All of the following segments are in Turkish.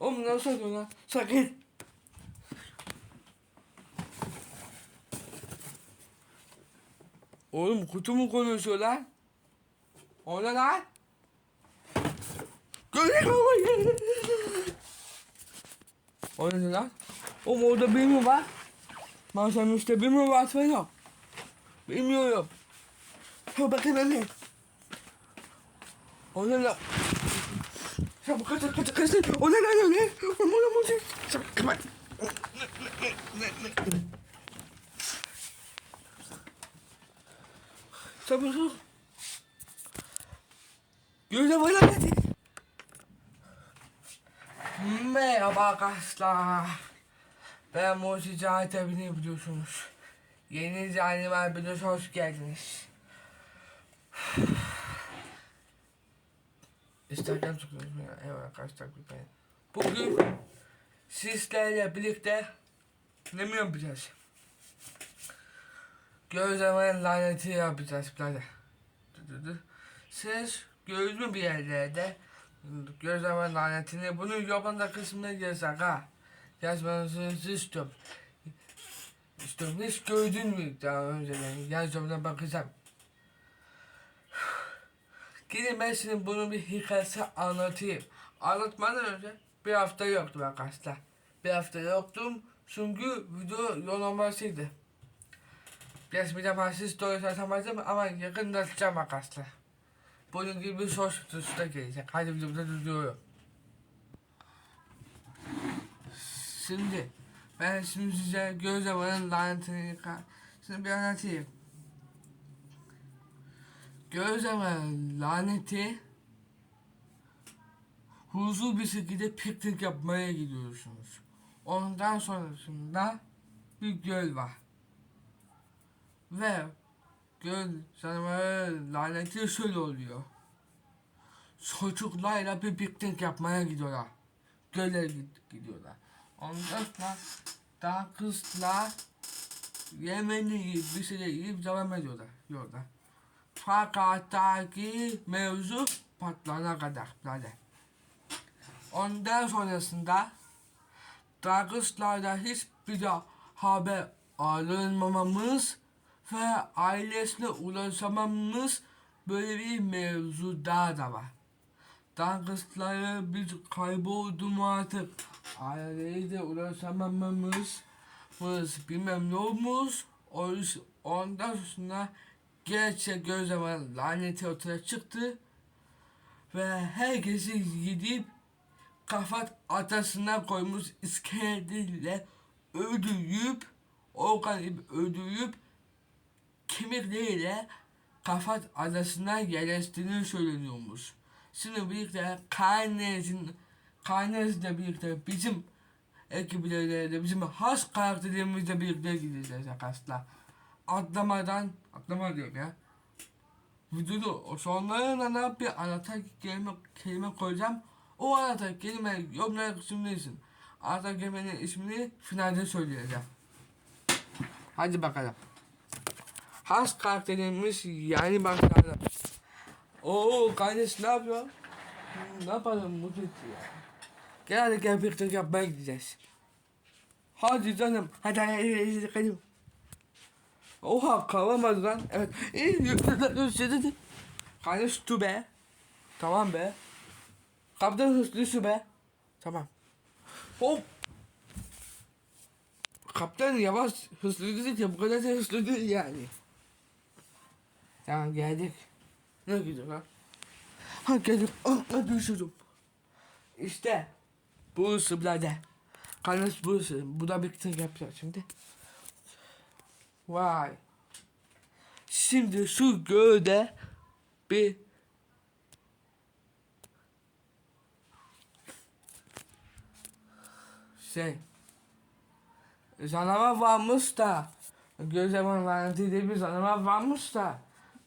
Oğlum nasıl oluyor lan? Sakın. Oğlum kutu mu konuşuyor lan? O ne lan? O ne lan? Oğlum orada bir mi var? Masanın üstte bir mi var söyle. Bilmiyorum. Bakın anne. O ne lan? Çabuk kaç kaç kaç. O ne lan o ne? O ne lan o ne? Çabuk kapat. Çabuk ol. Gözle böyle hadi. Merhaba arkadaşlar. Ben Musi Cahit Ebi'ni biliyorsunuz. Yeni Zalimer Biliyoruz hoş geldiniz. Instagram çıkıyoruz mu ya? Evet arkadaşlar bir ben. Bugün sizlerle birlikte ne mi yapacağız? Gözlemenin laneti yapacağız birader. Siz gördünüz mü bir yerlerde gözlemenin lanetini bunu yorumda kısmına yazar ha. Yazmanızı istiyorum. İstiyorum. Hiç gördün mü daha önceden? Yaz yorumuna bakacağım. Gelin ben şimdi bunun bir hikayesi anlatayım. Anlatmadan önce bir hafta yoktu arkadaşlar. Bir hafta yoktum çünkü video yollamasıydı. Biraz bir defa siz story atamadım ama yakında atacağım arkadaşlar. Bunun gibi bir sos tutusu gelecek. Hadi videoda duruyorum. Şimdi ben şimdi size göz zamanın lanetini şimdi bir anlatayım. Göz zamanın laneti huzur bir şekilde piknik yapmaya gidiyorsunuz. Ondan sonrasında bir göl var. Ve göl canavarı laneti şöyle oluyor. Çocuklarla bir piknik yapmaya gidiyorlar. Göle gid- gidiyorlar. Ondan sonra daha kızlar yemeğini yiyip bir şeyler yiyip devam ediyorlar yolda. Fakat ki mevzu patlana kadar böyle. Ondan sonrasında Dağıslarda hiçbir de haber alınmamamız ve ailesine ulaşamamamız böyle bir mevzu daha da var. Dağıslara biz kayboldum artık. Aileye de ulaşamamamız biz bilmem ne olmuş. Ondan sonra gerçek göz zaman laneti ortaya çıktı ve herkesi gidip kafat atasına koymuş iskeletiyle öldürüp organip öldürüp kemikleriyle kafat adasına yerleştiğini söyleniyormuş. Şimdi birlikte Karnes'in Karnes'le birlikte bizim ekipleriyle de bizim has karakterlerimizle birlikte gideceğiz arkadaşlar. Atlamadan, atlama diyorum ya. Videoda sonlarına bir anahtar kelime, kelime koyacağım. O anahtar kelime yorumlar kısmındayız. Anahtar kelimenin ismini finalde söyleyeceğim. Hadi bakalım. Has karakterimiz yani başlarda. Oo kardeş ne yapıyor? Hmm, Ne yapalım tip ya? Gel hadi gel birlikte yapmaya gideceğiz. Hadi canım. Hadi hadi hadi hadi. Oha kalamadı lan. Evet. Kardeş tu be. Tamam be. Kaptan hızlısı be. Tamam. Hop. Kaptan yavaş hızlı değil ya bu kadar da hızlı değil yani. Tamam geldik. Ne gidiyor lan? Ha geldik. Ah düşürdüm. İşte. Bu ısı birader. Kardeş bu ısı. Bu da bir tık yapacağız şimdi. Vay. Şimdi şu gölde bir şey canavar varmış da Gözlemen laneti diye bir canavar varmış da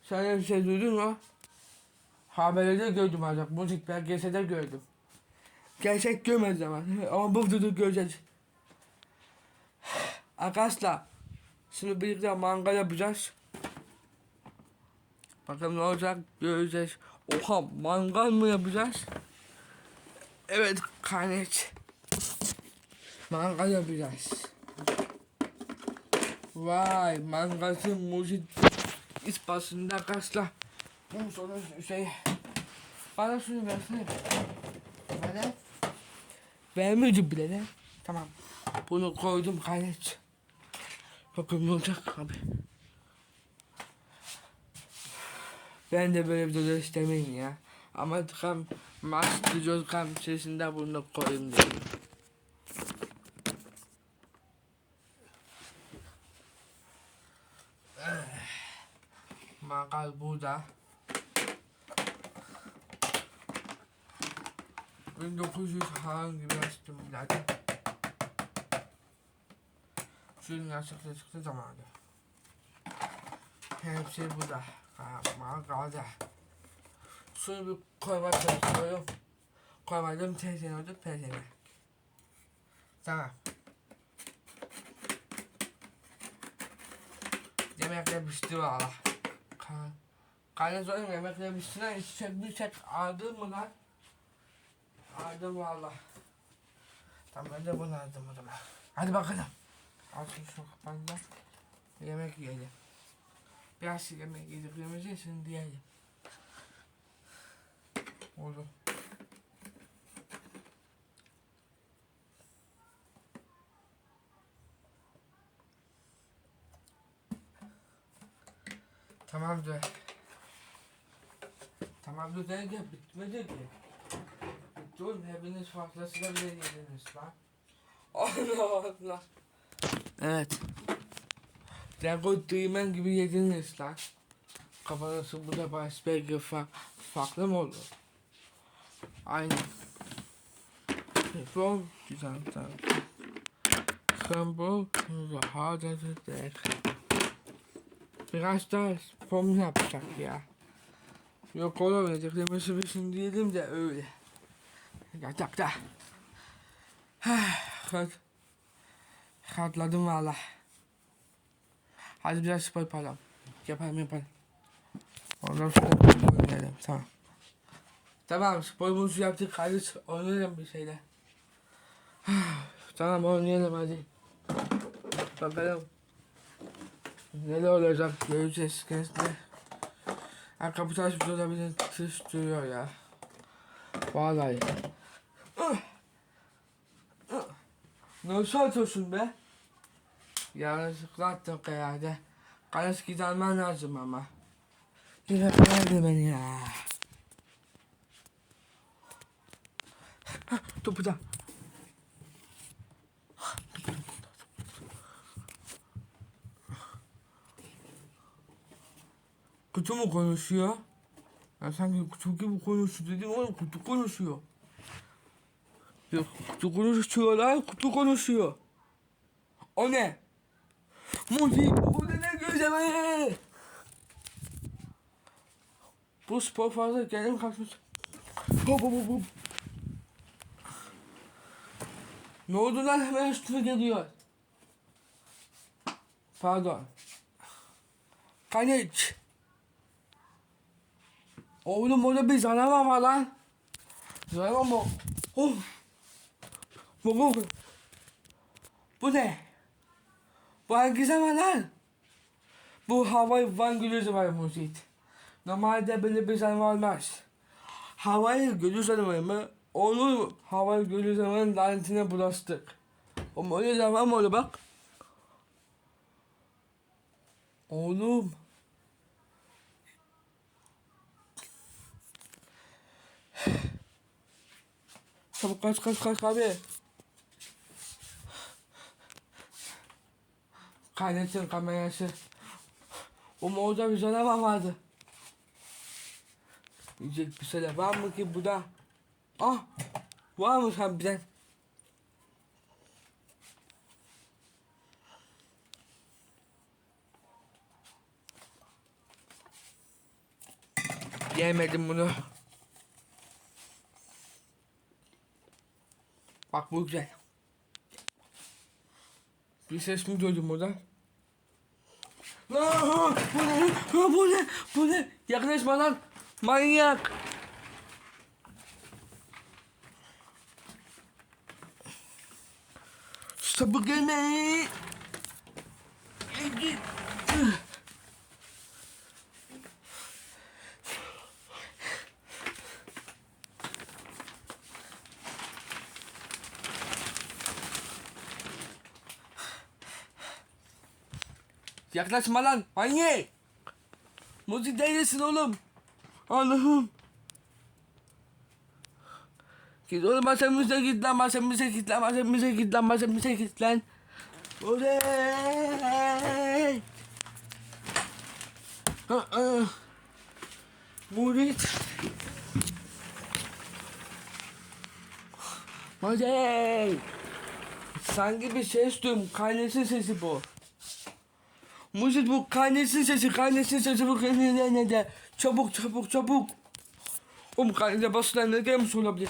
şöyle bir şey duydun mu? Haberlerde gördüm ancak müzik belgeselde gördüm. Gerçek görmedim ama ama bu videoda göreceğiz. Arkadaşlar şimdi birlikte mangal yapacağız. Bakalım ne olacak göreceğiz. Oha mangal mı yapacağız? Evet kardeş. Manga yapacağız. Vay mangası mucit ispasında kasla. Bu sonra şey. Bana şunu versene. Bana. Vermeyeceğim bile de. Tamam. Bunu koydum kaydet. Bakın ne olacak abi. Ben de böyle bir video istemeyim ya. Ama kam Master Joe kam sesinde bunu koyayım dedim. Mangal burada. 1900 falan gibi açtım zaten. Şunun açıkta çıktı zamanı. Hepsi burada. Mangalda. Şunu bir koymaya çalışıyorum. Koymadım teyzen oldu teyzene. Tamam. Yemekler pişti valla. Ka Kaynağı sorayım yemekler pişti lan. İçecek bir çek aldın mı lan? Aldım valla. Tamam ben de bunu aldım o zaman. Hadi bakalım. Al şunu şu kapandan. Yemek yiyelim. Biraz yemek yediklerimizi şimdi yiyelim. Oldu. Tamamdır. Tamamdır derken bitmedi ki. Bitti oğlum hepiniz fazlasıyla bile yediniz lan. Allah Allah. Evet. Lego Dreamen gibi yediniz lan. Kafanızı bu da belki fa farklı mı olur? Aynen. Before güzel güzel. Sambol rahat edecek. Biraz daha form yapacak ya. Yok olamayacak demesi bir şimdi diyelim de öyle. Yatakta. Kat. Katladım valla. Hadi biraz spor yapalım. Yapalım yapalım. Ondan sonra oynayalım. Tamam. Tamam sporumuzu yaptık. Hadi oynayalım bir şeyler. tamam oynayalım hadi. Bakalım. Neler olacak göreceğiz. Ha kapı açmış olabilir. Tıs duruyor ya. Vallahi. Nasıl atıyorsun be? Yanlışlıkla attım herhalde. Kalas gidermen lazım ama. Yine verdi beni ya. Topu da. Kutu mu konuşuyor? Ya sanki kutu gibi konuşuyor dedim oğlum kutu konuşuyor. Kutu konuşuyor lan kutu konuşuyor. O ne? Muti bu ne gözleme? Bu spor fazla gelin kaçmış. Hop hop hop. Ne oldu lan hemen üstüme geliyor. Pardon. Kaniç. Oğlum orada bir canavar var lan. Canavar mı? Oh. Bu bu. Ne? Bu hangi zaman lan? Bu havayı Van Gölü Mucit. Normalde böyle bir canavar olmaz. Havayı Gölü canavarı mı? Onu havayı Gölü canavarın lanetine bulaştık. Ama öyle zaman mı oldu bak? Oğlum. Çabuk kaç kaç kaç abi. Kaynatın kamerası. O orada bir canavar vardı. Yiyecek bir şeyler var mı ki burada? Ah! Var mı harbiden? Yemedim bunu. Bak bu güzel. Bir ses mi duydum burada? Aa, bu ne? Aa, bu ne? Bu ne? Yaklaşma lan. Manyak. Sabır gelme. Yaklaşma lan manyak. Müzik değilsin oğlum. Allah'ım. Git oğlum masamıza git lan masamıza git lan masamıza git lan masamıza git lan. Oley. Ha. Murit. Oley. Sanki bir ses duydum. Kardeşin sesi bu. Musit bu kardeşin sesi, kardeşin sesi bu ne de. Çabuk çabuk çabuk. Oğlum kardeşe basılan ne gelmiş olabilir?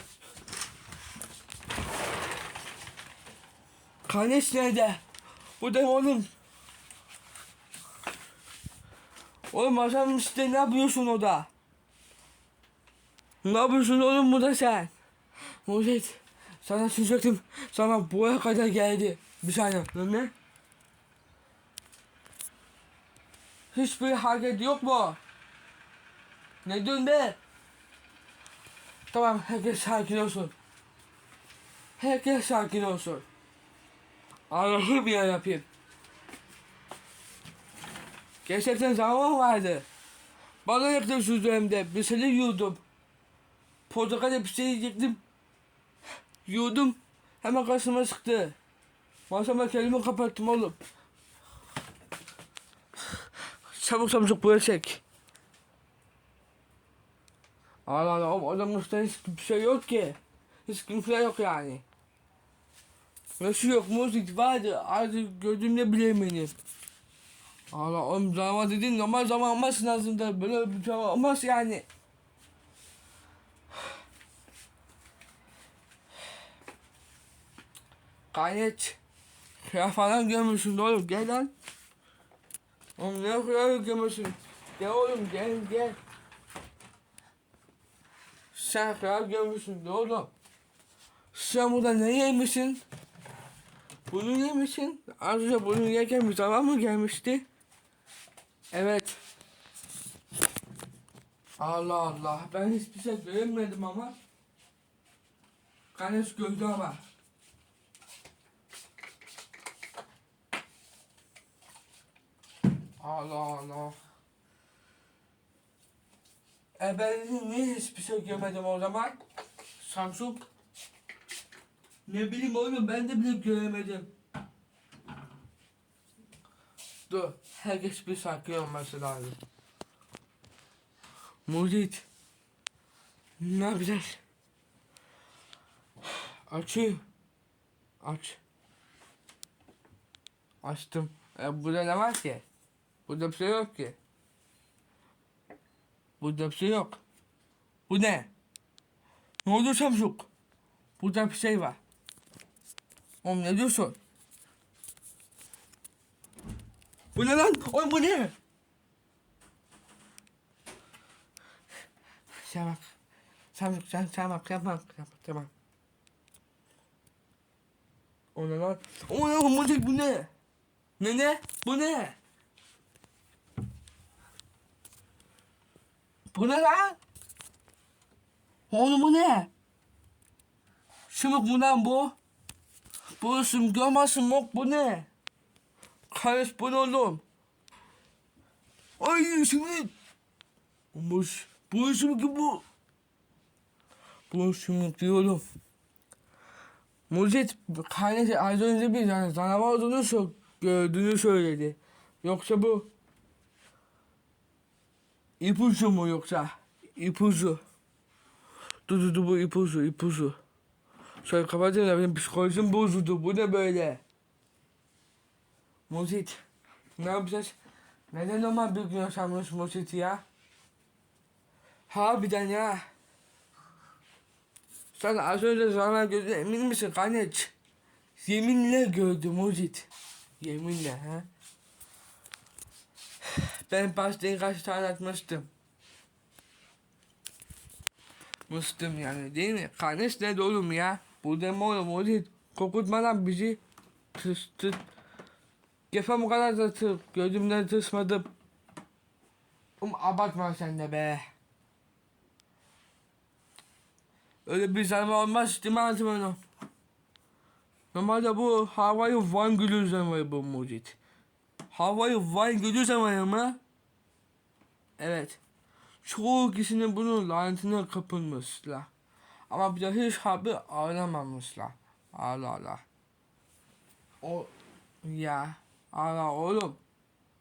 Kardeş nerede? Bu da oğlum. Oğlum akşam işte ne yapıyorsun orada? Ne yapıyorsun oğlum burada sen? Musit sana söyleyecektim. Sana buraya kadar geldi. Bir saniye. Ne? Hiçbir hareket yok mu? Ne diyorsun be? Tamam herkes sakin olsun. Herkes sakin olsun. Allah'ım ya yapayım. Gerçekten zaman vardı. Bana yaklaşıyordu hem de. Bir seni yiyordum. Portakal şey yiyecektim. Yiyordum. Hemen karşıma sıktı. Masama kendimi kapattım oğlum. Çabuk buraya çek. Allah Allah oğlum üstünde hiç bir şey yok ki. Hiç kimse yok yani. Nasıl yok müzik vardı artık gördüğümde bilemedim. Allah oğlum zaman dediğin normal zaman olması lazım da böyle bir zaman olmaz yani. Gayet ya falan görmüşsün oğlum gel lan. Oğlum ne kadar görmüşsün. Gel oğlum gel gel. Sen kadar görmüşsün oğlum. Sen burada ne yemişsin? Bunu yemişsin. Az önce bunu yerken bir zaman mı gelmişti? Evet. Allah Allah. Ben hiçbir şey göremedim ama. Kardeş gördü ama. Allah Allah. E ben niye hiçbir şey görmedim o zaman? Samsung. Ne bileyim oğlum ben de bile göremedim. Dur. Herkes bir sakin olması lazım. Mucit. Ne yapacağız? Açayım. Aç. Açtım. E, burada ne var ki? Burada bir şey yok ki. Burada bir şey yok. Bu ne? Ne oldu Samsung? Burada bir şey var. Oğlum ne diyorsun? Bu ne lan? Oğlum bu ne? Sen bak. Sen, sen, sen bak, bak, sen bak. O ne lan? O ne? Bu ne? Bu ne? Ne ne? Bu ne? Bu ne lan? Oğlum bu ne? Sümük mü lan bu? Bu sümük ama sümük bu ne? Kardeş bu ne oğlum? Ay sümük. Bu, bu sümük bu. Bu sümük diyorum. Mucit kardeş az önce bir yani canavar olduğunu sö- gördüğünü söyledi. Yoksa bu ipucu mu yoksa? İpucu. Dur dur dur bu ipucu ipucu. Şöyle kapatayım da benim psikolojim bozuldu. Bu ne böyle? Mucit. Ne yapacağız? Neden normal bir gün yaşanmış Mucit ya? Harbiden ya. Sen az önce zarar gördün emin misin kardeş? Yeminle gördüm Mucit. Yeminle ha. Ben pastayı kaç tane atmıştım. Mıstım yani değil mi? Kardeş ne oğlum ya? Bu deme oğlum Mucit. Kokutma lan bizi. Tırstı. Kafam o kadar da tır. Gözümden tırsmadım. Um abartma sen de be. Öyle bir zarma olmaz değil mi antrenörüm? Normalde bu havayı Van Gölü zamanı bu mucit. Havayı Van Gölü zamanı mı? Evet. Çoğu kişinin bunun lanetine kapılmışlar. Ama bir de hiç haber aramamışlar. Allah Allah. O ya Allah oğlum.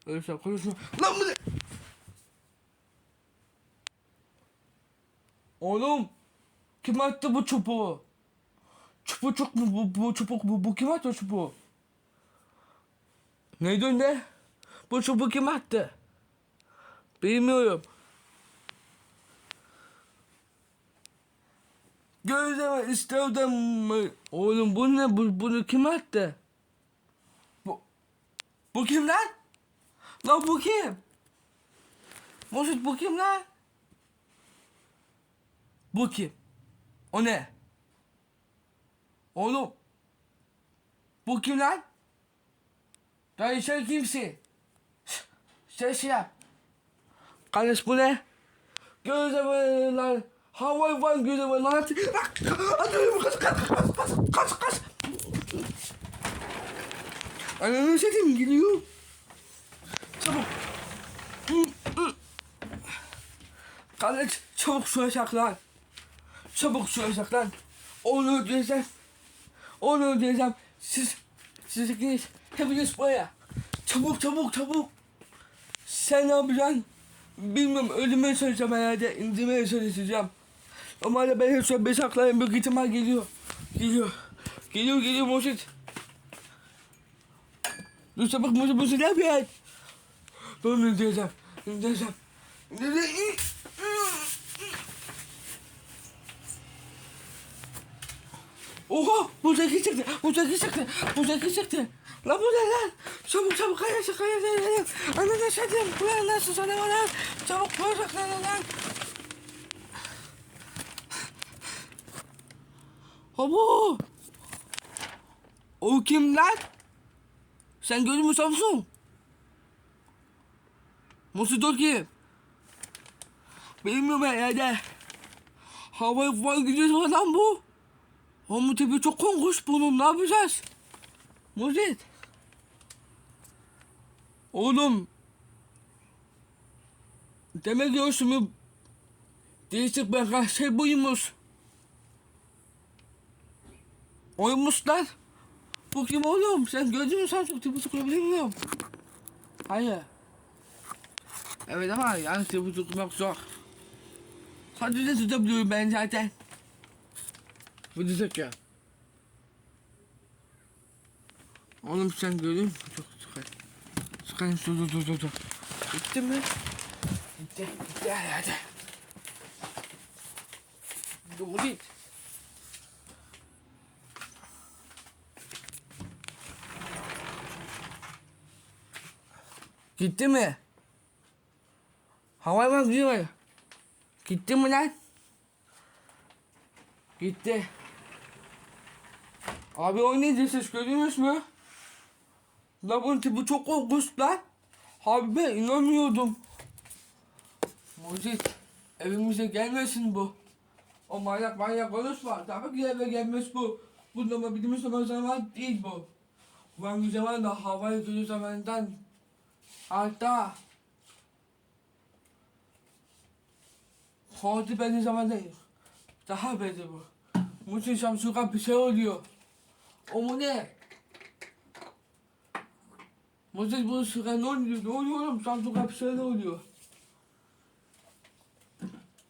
Öyle şey konuşma. Lan bu ne? Oğlum. Kim attı bu çubuğu? Çubuğu çok mu bu, bu çubuk bu, bu kim attı çubuğu? Neydi önde? Bu çubuğu kim attı? Bilmiyorum. Gözleme isterdim mi? Oğlum bu ne? Bu, bunu kim attı? Bu, bu kim lan? Lan bu kim? Mesut bu kim lan? Bu kim? O ne? Oğlum. Bu kim lan? Dayı sen kimsin? Ses yap. Kardeş bu ne? Gözleme lan. Havay var gözleme lan. Atıyorum kaç kaç kaç kaç kaç kaç. Ananı satayım geliyor. Çabuk. Kardeş çabuk suya saklan. Çabuk suya saklan. Onu öldüreceğim. Onu öldüreceğim. Siz, siz ikiniz hepiniz buraya. Çabuk çabuk çabuk. Sen ne yapacaksın? Bilmiyorum öldürmeye çalışacağım herhalde. indirmeye çalışacağım. Normalde ben hep şöyle bir saklayayım. Büyük ihtimal geliyor. Geliyor. Geliyor geliyor Moşit. Dur çabuk Moşit Moşit ne yapıyorsun? Dur indireceğim. İndireceğim. İndireceğim. Oha! Buradaki çıktı. Buradaki çıktı. Buradaki çıktı. Lan bu ne lan? Çabuk çabuk kaya çık kaya kaya kaya. Ananı satayım. Bu ne nasıl sana lan? Çabuk saklan lan. Abo! O kim lan? Sen gördün mü Samsun? Musu kim? Bilmiyorum herhalde. Havaya falan gidiyor lan bu. Ama tipi çok korkunç bunun. Ne yapacağız? Mucit. Oğlum. Demek göğsümü değişik ben şey buymuş. Oymuş lan. Bu kim oğlum? Sen gördün mü çok tipi sıkılabilir miyim? Hayır. Evet ama yani tipi sıkmak zor. Sadece tutabiliyorum ben zaten. Bu dizek ya. Oğlum sen görüyor? Çok sıkar. Sıkayım dur dur dur dur. Gitti mi? Gitti. Gitti hadi hadi. Dur git. Gitti mi? Havaya bak gidiyor. Gitti mi lan? Gitti. Abi o neydi siz gördünüz mü? La bunun tipi çok korkunç lan. Abi ben inanmıyordum. Mucit evimize gelmesin bu. O manyak manyak konuşma. Tabii ki eve gelmez bu. Bu zaman bildiğimiz zaman zaman değil bu. Ben zaman da havayı gözü zamanından hatta Hadi benim zaman değil. Daha beter bu. Muçin Şamsuka bir şey oluyor. O mu ne? Muçin bu sıra ne oluyor? Ne oluyor oğlum? Şamsuka bir şey oluyor.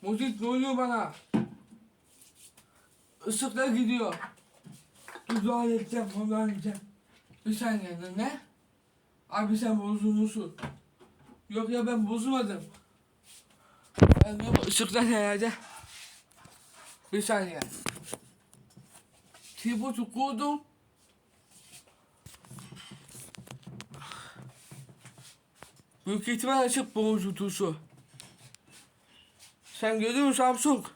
Muçin ne oluyor bana? Işıklar gidiyor. Dur dua edeceğim, dua edeceğim. Bir saniye ne? Abi sen bozulmuşsun. Yok ya ben bozulmadım. Ben de ışıklar herhalde. Bir saniye. Tripodu kurdum. Büyük ihtimal açık boğucu tuşu. Sen gördün mü Samsung?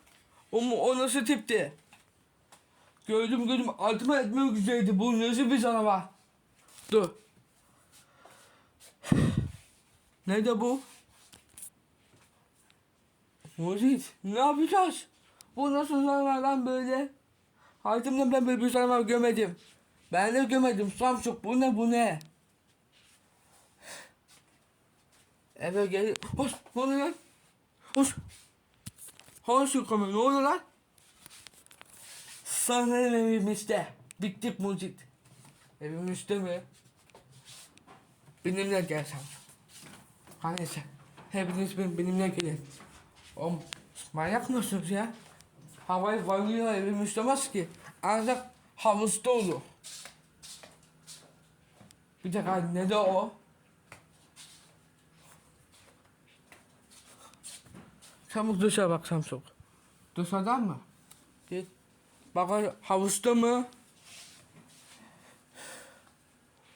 O, mu, o nasıl tipti? Gördüm gördüm altıma etmek üzereydi. Bu nasıl bir canavar? Dur. Nerede bu? Mucit ne yapacağız? Bu nasıl canavar lan böyle? Hayatımda ben böyle bir canavar gömedim. Ben de gömedim. Samsung bu ne bu ne? Eve gel. Hoş. Ne oluyor lan? Hoş. Hoş yukarı. Ne oluyor lan? Sana evimizde. Bittik mucit. Evimizde mi? Benimle gel Samsung. Hadi sen. Hepiniz ben, benimle gelin. Oğlum manyak mısınız ya? Havayı vanilya evim istemez ki. Ancak havuzda olur. Bir dakika ne de o? Çabuk dışarı bak Samsung. Dışarıdan mı? Git. Bak havuzda mı?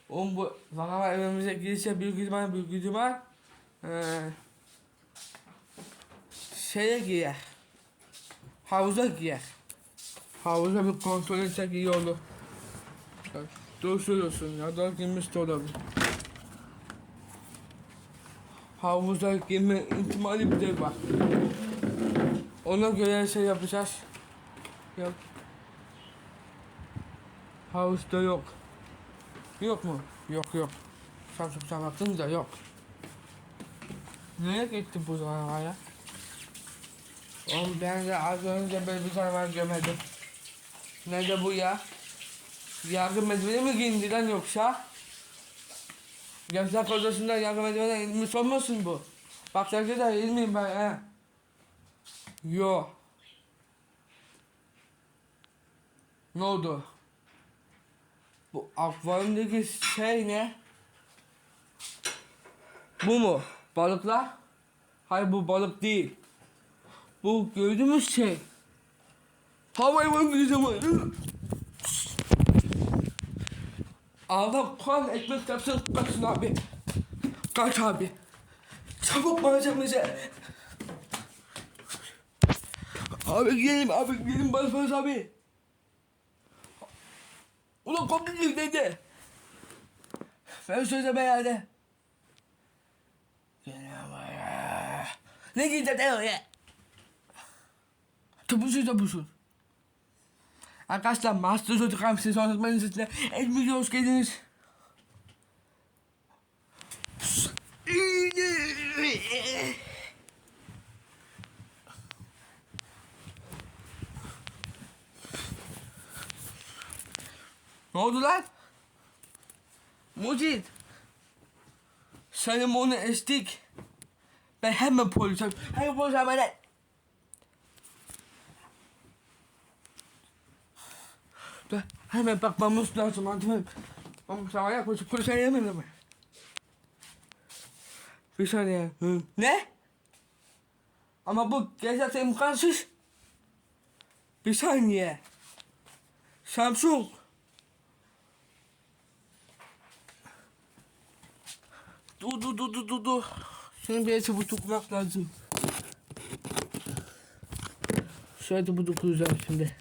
Oğlum bu canavar evimize girişe büyük ihtimal büyük ihtimal ee, şeye giyer. Havuza giyer. Havuza bir kontrol etsek iyi olur. Söylüyorsun ya da girmiş de olabilir. Havuza girme ihtimali bir de var. Ona göre şey yapacağız. Yok. Havuzda yok. Yok mu? Yok yok. Samsung sen baktın da yok. Nereye gitti bu canavar ya? Oğlum ben de az önce böyle bir canavar gömedim. Nerede bu ya? Yargı merdiveni mi giyindi lan yoksa? Yasak odasında yargı merdiveni inmiş olmasın bu? Bak sen da inmeyeyim ben he. Yo. Ne oldu? Bu akvaryumdaki şey ne? Bu mu? Balıklar? Hayır bu balık değil. Bu gördüğümüz şey. Havayı bir zaman. Adam kan ekmek yapsın kaçsın abi. Kaç abi. Çabuk malzememize. Abi gelin abi gelin basmaz abi. Ulan kapı dedi. Ben söze be yerde. Gene buraya. Ne gidecek de öyle? Tabusuz tabusuz. Arkadaşlar Master Ham sezon tutmanın sizle Elimize hoş geldiniz. Ne oldu lan? Mucit. Senin onu estik. Ben hemen polise... Hemen polise hemen... Hemen bakmamız lazım adamım. Oğlum sana yaklaşık polise yemedim mi? Bir saniye. Hı. Ne? Ama bu gerçekten imkansız. Bir saniye. Samsung. Dur dur dur dur dur dur. Senin bir eti tutukmak lazım. Şöyle bu tutuklayacağım şimdi.